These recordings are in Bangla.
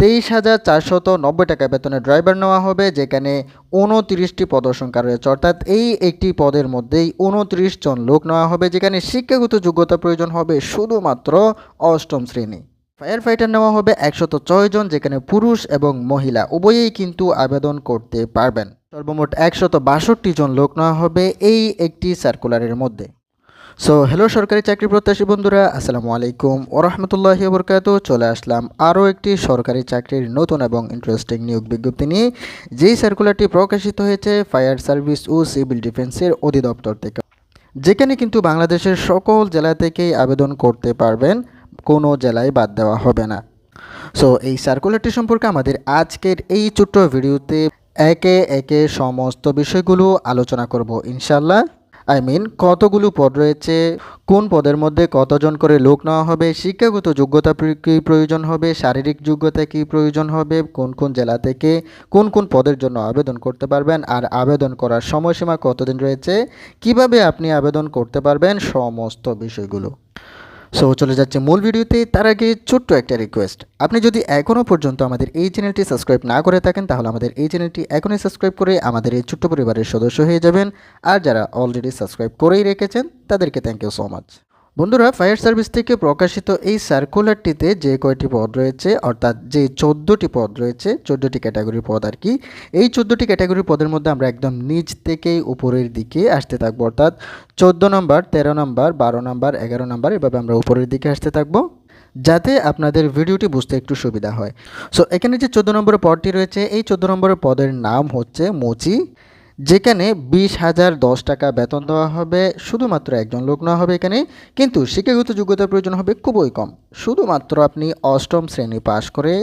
তেইশ হাজার চারশত নব্বই টাকা বেতনে ড্রাইভার নেওয়া হবে, যেখানে উনত্রিশটি পদসংখ্যা রয়েছে। অর্থাৎ এই একটি পদের মধ্যেই উনত্রিশ জন লোক নেওয়া হবে, যেখানে শিক্ষাগত যোগ্যতা প্রয়োজন হবে শুধুমাত্র অষ্টম শ্রেণি। ফায়ার ফাইটার নেওয়া হবে একশত ছয় জন, যেখানে পুরুষ এবং মহিলা উভয়েই কিন্তু আবেদন করতে পারবেন। সর্বমোট একশত বাষট্টি জন লোক নেওয়া হবে এই একটি সার্কুলারের মধ্যে। সো হ্যালো সরকারি চাকরি প্রত্যাশী বন্ধুরা, আসসালামু আলাইকুম। ওরহমতুল্লাহি বরকাত চলে আসলাম আরও একটি সরকারি চাকরির নতুন এবং ইন্টারেস্টিং নিয়োগ বিজ্ঞপ্তি নিয়ে। যেই সার্কুলারটি প্রকাশিত হয়েছে ফায়ার সার্ভিস ও সিভিল ডিফেন্সের অধিদপ্তর থেকে। যেখানে কিন্তু বাংলাদেশের সকল জেলা থেকেই আবেদন করতে পারবেন, কোনো জেলায় বাদ দেওয়া হবে না। সো এই সার্কুলারটি সম্পর্কে আমাদের আজকের এই ছোট্ট ভিডিওতে একে একে সমস্ত বিষয়গুলো আলোচনা করব ইনশাল্লাহ আই মিন কতগুলো পদ রয়েছে, কোন পদের মধ্যে কতজন করে লোক নেওয়া হবে, শিক্ষাগত যোগ্যতা কী প্রয়োজন হবে, শারীরিক যোগ্যতা কী প্রয়োজন হবে, কোন কোন জেলা থেকে কোন কোন পদের জন্য আবেদন করতে পারবেন আর আবেদন করার সময়সীমা কতদিন রয়েছে, কীভাবে আপনি আবেদন করতে পারবেন, সমস্ত বিষয়গুলো। সো চলে যাচ্ছে মূল ভিডিওতে। তার আগে ছোট্ট একটা রিকোয়েস্ট আপনি যদি এখনও পর্যন্ত আমাদের এই চ্যানেলটি সাবস্ক্রাইব না করে থাকেন, তাহলে আমাদের এই চ্যানেলটি এখনই সাবস্ক্রাইব করে আমাদের এই ছোট্ট পরিবারের সদস্য হয়ে যাবেন। আর যারা অলরেডি সাবস্ক্রাইব করেই রেখেছেন, তাদেরকে থ্যাংক ইউ সো মাচ বন্ধুরা, ফায়ার সার্ভিস থেকে প্রকাশিত এই সার্কুলারটিতে যে কয়টি পদ রয়েছে, অর্থাৎ যে চোদ্দোটি পদ রয়েছে, চোদ্দোটি ক্যাটাগরির পদ আর কি, এই চোদ্দোটি ক্যাটাগরির পদের মধ্যে আমরা একদম নিচ থেকেই উপরের দিকে আসতে থাকব। অর্থাৎ চোদ্দ নম্বর, তেরো নম্বর, বারো নম্বর, এগারো নম্বর, এভাবে আমরা উপরের দিকে আসতে থাকব, যাতে আপনাদের ভিডিওটি বুঝতে একটু সুবিধা হয়। সো এখানে যে চোদ্দ নম্বরের পদটি রয়েছে, এই চোদ্দ নম্বরের পদের নাম হচ্ছে মুচি। যেখানে বিশ হাজার দশ টাকা বেতন দেওয়া হবে, শুধুমাত্র একজন লোক নেওয়া হবে এখানে, কিন্তু শিক্ষাগত যোগ্যতার প্রয়োজন হবে খুবই কম। শুধুমাত্র আপনি অষ্টম শ্রেণি পাশ করে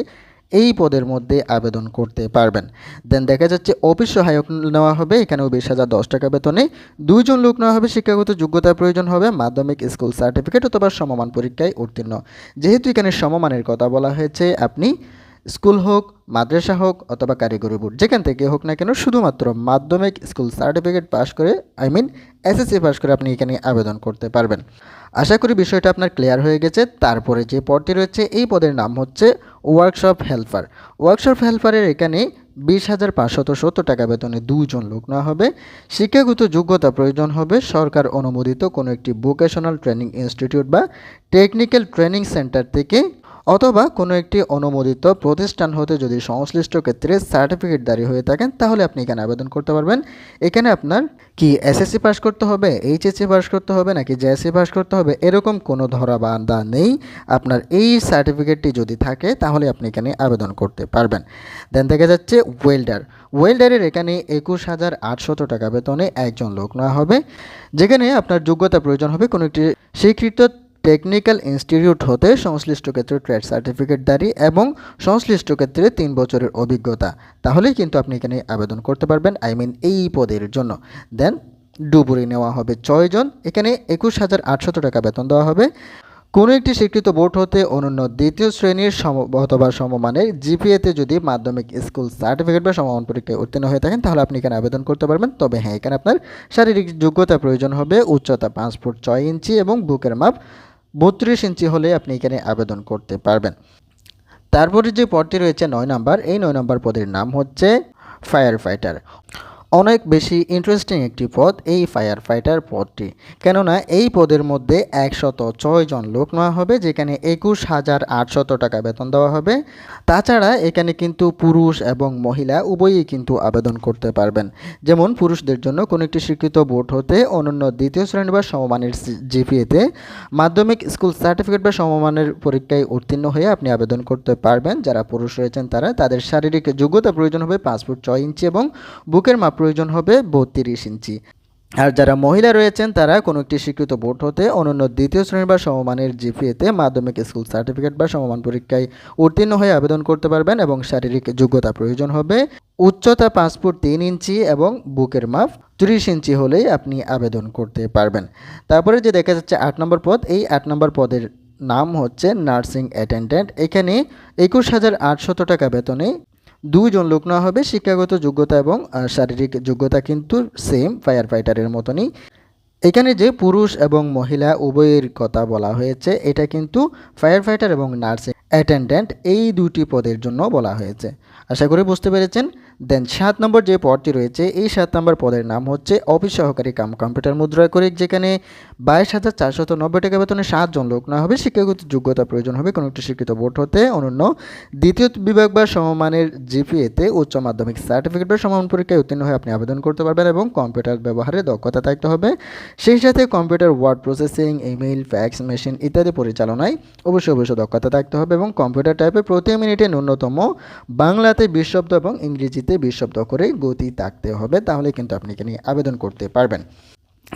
এই পদের মধ্যে আবেদন করতে পারবেন। দেন দেখা যাচ্ছে অফিস সহায়ক নেওয়া হবে, এখানেও বিশ হাজার দশ টাকা বেতনে। দুইজন লোক নেওয়া হবে, শিক্ষাগত যোগ্যতার প্রয়োজন হবে, মাধ্যমিক স্কুল সার্টিফিকেট অথবা সমমান পরীক্ষায় উত্তীর্ণ। যেহেতু এখানে সমমানের কথা বলা হয়েছে, আপনি স্কুল হোক, মাদ্রাসা হোক অথবা কারিগরি বোর্ড যেখান থেকে হোক না কেন শুধুমাত্র মাধ্যমিক স্কুল সার্টিফিকেট পাস করে আই মিন এসএসসি পাস করে আপনি এখানে আবেদন করতে পারবেন। আশা করি বিষয়টা আপনার ক্লিয়ার হয়ে গেছে। তারপরে যে পদটি রয়েছে, এই পদের নাম হচ্ছে ওয়ার্কশপ হেল্পার ওয়ার্কশপ হেল্পারের এখানে বিশ হাজার পাঁচশত সত্তর টাকা বেতনে দুজন লোক নেওয়া হবে। শিক্ষাগত যোগ্যতা প্রয়োজন হবে। সরকার অনুমোদিত কোনো একটি ভোকেশনাল ট্রেনিং ইনস্টিটিউট বা টেকনিক্যাল ট্রেনিং সেন্টার থেকে অথবা কোনো একটি অনুমোদিত প্রতিষ্ঠান হতে যদি সংশ্লিষ্ট ক্ষেত্রে সার্টিফিকেটদারি হয়ে থাকেন, তাহলে আপনি এখানে আবেদন করতে পারবেন। এখানে আপনার কি এসএসসি পাস করতে হবে এইচএসসি পাস করতে হবে, নাকি জেএসসি পাস করতে হবে, এরকম কোনো ধরা বান্ধা নেই। আপনার এই সার্টিফিকেটটি যদি থাকে, তাহলে আপনি এখানে আবেদন করতে পারবেন। দেন দেখা যাচ্ছে ওয়েল্ডার ওয়েল্ডারের এখানে একুশ হাজার আটশত টাকা বেতনে একজন লোক নেওয়া হবে, যেখানে আপনার যোগ্যতা প্রয়োজন হবে কোনো একটি স্বীকৃত টেকনিক্যাল ইনস্টিটিউট হতে সংশ্লিষ্ট ক্ষেত্রে ট্রেড সার্টিফিকেটদারি এবং সংশ্লিষ্ট ক্ষেত্রে তিন বছরের অভিজ্ঞতা। তাহলেই কিন্তু আপনি এখানে আবেদন করতে পারবেন, আই মিন এই পদের জন্য। দেন, ডুবুরি নেওয়া হবে ছয়জন এখানে একুশ হাজার আটশত টাকা বেতন দেওয়া হবে। কোনো একটি স্বীকৃত বোর্ড হতে অনন্য দ্বিতীয় শ্রেণির সম, অথবা সমমানের জিপিএতে যদি মাধ্যমিক স্কুল সার্টিফিকেট বা সমমান পরীক্ষায় উত্তীর্ণ হয়ে থাকেন, তাহলে আপনি এখানে আবেদন করতে পারবেন। তবে হ্যাঁ এখানে আপনার শারীরিক যোগ্যতা প্রয়োজন হবে, উচ্চতা পাঁচ ফুট ছয় ইঞ্চি এবং বুকের মাপ বত্রিশ ইঞ্চি হলে আপনি এখানে আবেদন করতে পারবেন। তারপরে যে পদটি রয়েছে নয় নম্বর, এই নয় নম্বর পদের নাম হচ্ছে ফায়ার ফাইটার অনেক বেশি ইন্টারেস্টিং একটি পদ এই ফায়ার ফাইটার পদটি। কেননা এই পদের মধ্যে একশত ছয় জন লোক নেওয়া হবে, যেখানে একুশ হাজার আটশত টাকা বেতন দেওয়া হবে। তাছাড়া এখানে কিন্তু পুরুষ এবং মহিলা উভয়ই কিন্তু আবেদন করতে পারবেন। যেমন পুরুষদের জন্য কোনো একটি স্বীকৃত বোর্ড হতে অনন্য দ্বিতীয় শ্রেণি বা সমমানের জিপিএতে মাধ্যমিক স্কুল সার্টিফিকেট বা সমমানের পরীক্ষায় উত্তীর্ণ হয়ে আপনি আবেদন করতে পারবেন। যারা পুরুষ রয়েছেন তারা, তাদের শারীরিক যোগ্যতা প্রয়োজন হবে ফুট ছয় ইঞ্চি এবং বুকের মাপ প্রয়োজন হবে বত্রিশ ইঞ্চি। আর যারা মহিলা রয়েছেন, তারা কোনো একটি স্বীকৃত বোর্ড হতে অনন্য দ্বিতীয় শ্রেণি বা সমমানের জিপিএতে মাধ্যমিক স্কুল সার্টিফিকেট বা সমমান পরীক্ষায় উত্তীর্ণ হয়ে আবেদন করতে পারবেন এবং শারীরিক যোগ্যতা প্রয়োজন হবে। উচ্চতা পাঁচ ফুট তিন ইঞ্চি এবং বুকের মাপ ত্রিশ ইঞ্চি হলেই আপনি আবেদন করতে পারবেন। তারপরে যে দেখা যাচ্ছে আট নম্বর পদ, এই আট নম্বর পদের নাম হচ্ছে নার্সিং অ্যাটেন্ডেন্ট। এখানে একুশ হাজার আটশত টাকা বেতনে দুইজন লোক নেওয়া হবে, শিক্ষাগত যোগ্যতা এবং শারীরিক যোগ্যতা কিন্তু সেম ফায়ার ফাইটারের মতনই। এখানে যে পুরুষ এবং মহিলা উভয়ের কথা বলা হয়েছে, এটা কিন্তু ফায়ার ফাইটার এবং নার্সিং অ্যাটেন্ডেন্ট এই দুটি পদের জন্য বলা হয়েছে। আশা করি বুঝতে পেরেছেন। দেন সাত নম্বর যে পদটি রয়েছে, এই সাত নম্বর পদের নাম হচ্ছে অফিস সহকারী কাম, কম্পিউটার মুদ্রা করে, যেখানে বাইশ হাজার চারশত নব্বই টাকা বেতনে সাতজন লোক না হবে, শিক্ষাগত যোগ্যতা প্রয়োজন হবে কোনো একটি শিক্ষিত বোর্ড হতে। অনন্য, দ্বিতীয় বিভাগ বা সমমানের জিপিএতে উচ্চ মাধ্যমিক সার্টিফিকেট বা সমান পরীক্ষায় উত্তীর্ণ হয়ে আপনি আবেদন করতে পারবেন এবং কম্পিউটার ব্যবহারে দক্ষতা থাকতে হবে। সেই সাথে computer word processing, email, fax, machine ইত্যাদি পরিচালনায় অবশ্যই অবশ্যই দক্ষতা থাকতে হবে এবং কম্পিউটার টাইপে প্রতি মিনিটে ন্যূনতম বাংলাতে বিশ শব্দ এবং ইংরেজিতে বিশ শব্দ করে গতি থাকতে হবে, তাহলে কিন্তু আপনি এখানে আবেদন করতে পারবেন।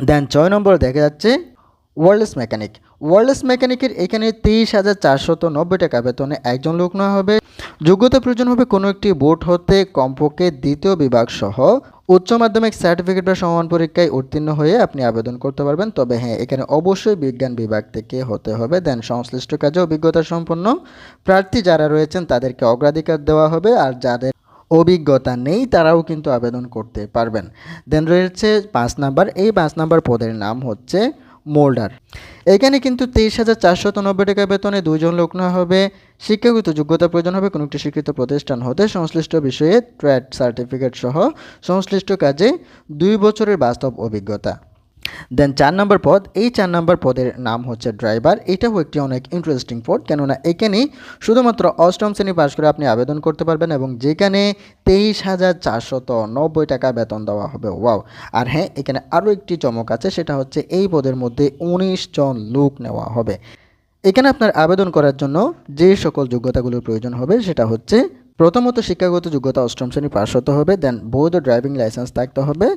দেন ছয় নম্বর দেখা যাচ্ছে ওয়ারলেস মেকানিক ওয়ারলেস মেকানিকের এখানে তেইশ হাজার চারশত নব্বই টাকা বেতনে একজন লোক নেওয়া হবে। যোগ্যতা প্রয়োজন হবে কোনো একটি বোর্ড হতে কমপক্ষে দ্বিতীয় বিভাগ সহ উচ্চ মাধ্যমিক সার্টিফিকেট বা সমান পরীক্ষায় উত্তীর্ণ হয়ে আপনি আবেদন করতে পারবেন। তবে হ্যাঁ এখানে অবশ্যই বিজ্ঞান বিভাগ থেকে হতে হবে। দেন সংশ্লিষ্ট কাজে অভিজ্ঞতা সম্পন্ন প্রার্থী যারা রয়েছেন তাদেরকে অগ্রাধিকার দেওয়া হবে। আর যাদের অভিজ্ঞতা নেই, তারাও কিন্তু আবেদন করতে পারবেন। দেন রয়েছে পাঁচ নাম্বার, এই পাঁচ নাম্বার পদের নাম হচ্ছে মোল্ডার। এখানে কিন্তু তেইশ হাজার চারশত নব্বই টাকা বেতনে দুইজন লোক নেওয়া হবে। শিক্ষাগত যোগ্যতা প্রয়োজন হবে, কোনো একটি স্বীকৃত প্রতিষ্ঠান হতে সংশ্লিষ্ট বিষয়ে ট্রেড সার্টিফিকেট সহ সংশ্লিষ্ট কাজে দুই বছরের বাস্তব অভিজ্ঞতা। দেন চার নম্বর পদ, এই চার নম্বর পদের নাম হচ্ছে ড্রাইভার এটাও একটি অনেক ইন্টারেস্টিং পদ, কেননা এখানে শুধুমাত্র অষ্টম শ্রেণি পাশ করে আপনি আবেদন করতে পারবেন এবং যেখানে তেইশ হাজার চারশত নব্বই টাকা বেতন দেওয়া হবে। ওয়াও আর হ্যাঁ এখানে আরও একটি চমক আছে, সেটা হচ্ছে এই পদের মধ্যে উনিশ জন লোক নেওয়া হবে। এখানে আপনার আবেদন করার জন্য যে সকল যোগ্যতাগুলোর প্রয়োজন হবে, সেটা হচ্ছে প্রথমত শিক্ষাগত যোগ্যতা অষ্টম শ্রেণি পাশ হতে হবে দেন বৈধ ড্রাইভিং লাইসেন্স থাকতে হবে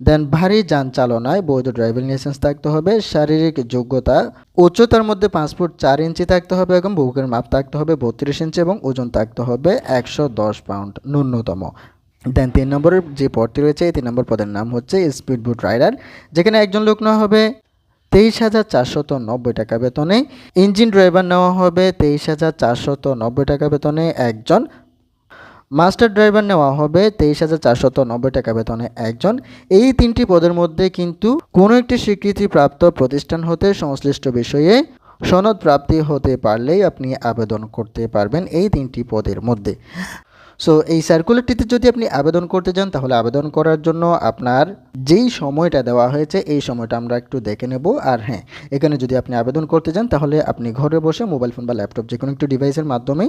দেন ভারী যান চালনায় বৈধ ড্রাইভিং লাইসেন্স থাকতে হবে, শারীরিক যোগ্যতা উচ্চতার মধ্যে পাঁচ ফুট চার ইঞ্চি থাকতে হবে এবং বুকের মাপ থাকতে হবে বত্রিশ ইঞ্চি এবং ওজন থাকতে হবে একশো দশ পাউন্ড ন্যূনতম। দেন তিন নম্বরের যে পদটি রয়েছে, এই তিন নম্বর পদের নাম হচ্ছে স্পিড বুট রাইডার, যেখানে একজন লোক নেওয়া হবে তেইশ হাজার চারশত নব্বই টাকা বেতনে, ইঞ্জিন ড্রাইভার নেওয়া হবে তেইশ হাজার চারশত নব্বই টাকা বেতনে একজন মাস্টার ড্রাইভার নেওয়া হবে তেইশ হাজার চারশত নব্বই টাকা বেতনে একজন। এই তিনটি পদের মধ্যে কিন্তু কোনো একটি স্বীকৃতিপ্রাপ্ত প্রতিষ্ঠান হতে সংশ্লিষ্ট বিষয়ে সনদ প্রাপ্তি হতে পারলেই আপনি আবেদন করতে পারবেন এই তিনটি পদের মধ্যে। সো এই সার্কুলারটিতে যদি আপনি আবেদন করতে যান তাহলে আবেদন করার জন্য আপনার যেই সময়টা দেওয়া হয়েছে, এই সময়টা আমরা একটু দেখে নেব। আর হ্যাঁ এখানে যদি আপনি আবেদন করতে যান তাহলে আপনি ঘরে বসে মোবাইল ফোন বা ল্যাপটপ যে কোনো একটি ডিভাইসের মাধ্যমে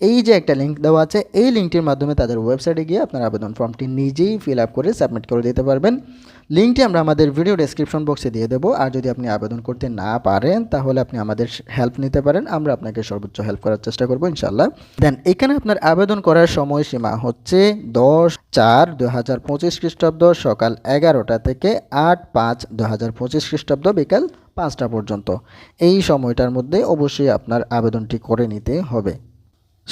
এই যে একটা লিঙ্ক দেওয়া আছে, এই লিঙ্কটির মাধ্যমে তাদের ওয়েবসাইটে গিয়ে আপনার আবেদন ফর্মটি নিজেই ফিল আপ করে সাবমিট করে দিতে পারবেন। লিঙ্কটি আমরা আমাদের ভিডিও ডেসক্রিপশন বক্সে দিয়ে দেবো। আর যদি আপনি আবেদন করতে না পারেন, তাহলে আপনি আমাদের হেল্প নিতে পারেন। আমরা আপনাকে সর্বোচ্চ হেল্প করার চেষ্টা করব ইনশাল্লাহ দেন এখানে আপনার আবেদন করার সময়সীমা হচ্ছে দশ চার দু হাজার পঁচিশ খ্রিস্টাব্দ সকাল এগারোটা থেকে আট পাঁচ দু হাজার পঁচিশ খ্রিস্টাব্দ বিকাল পাঁচটা পর্যন্ত। এই সময়টার মধ্যে অবশ্যই আপনার আবেদনটি করে নিতে হবে।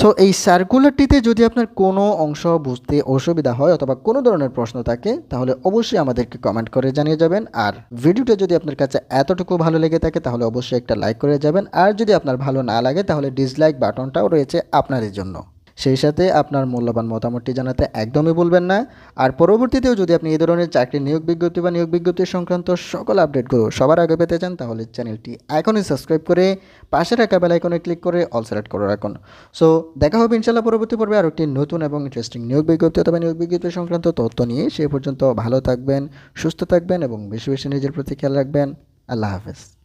সো এই সার্কুলারটিতে যদি আপনার কোনো অংশ বুঝতে অসুবিধা হয় অথবা কোনো ধরনের প্রশ্ন থাকে, তাহলে অবশ্যই আমাদেরকে কমেন্ট করে জানিয়ে যাবেন। আর ভিডিওটা যদি আপনার কাছে এতটুকু ভালো লেগে থাকে, তাহলে অবশ্যই একটা লাইক করে যাবেন। আর যদি আপনার ভালো না লাগে, তাহলে ডিসলাইক বাটনটাও রয়েছে আপনাদের জন্য। সেই সাথে আপনার মূল্যবান মতামতটি জানাতে একদমই বলবেন না। আর পরবর্তীতেও যদি আপনি এই ধরনের চাকরি নিয়োগ বিজ্ঞপ্তি বা নিয়োগ বিজ্ঞপ্তি সংক্রান্ত সকল আপডেটগুলো সবার আগে পেতে চান, তাহলে চ্যানেলটি এখনই সাবস্ক্রাইব করে পাশে রাখা বেল আইকনে ক্লিক করে অল সিলেক্ট করে রাখুন। সো, দেখা হবে ইনশাল্লাহ পরবর্তী পর্বে আর একটি নতুন এবং ইন্টারেস্টিং নিয়োগ বিজ্ঞপ্তি অথবা নিয়োগ বিজ্ঞপ্তি সংক্রান্ত তথ্য নিয়ে। সে পর্যন্ত ভালো থাকবেন, সুস্থ থাকবেন এবং বেশি বেশি নিজের প্রতি খেয়াল রাখবেন। আল্লাহ হাফেজ।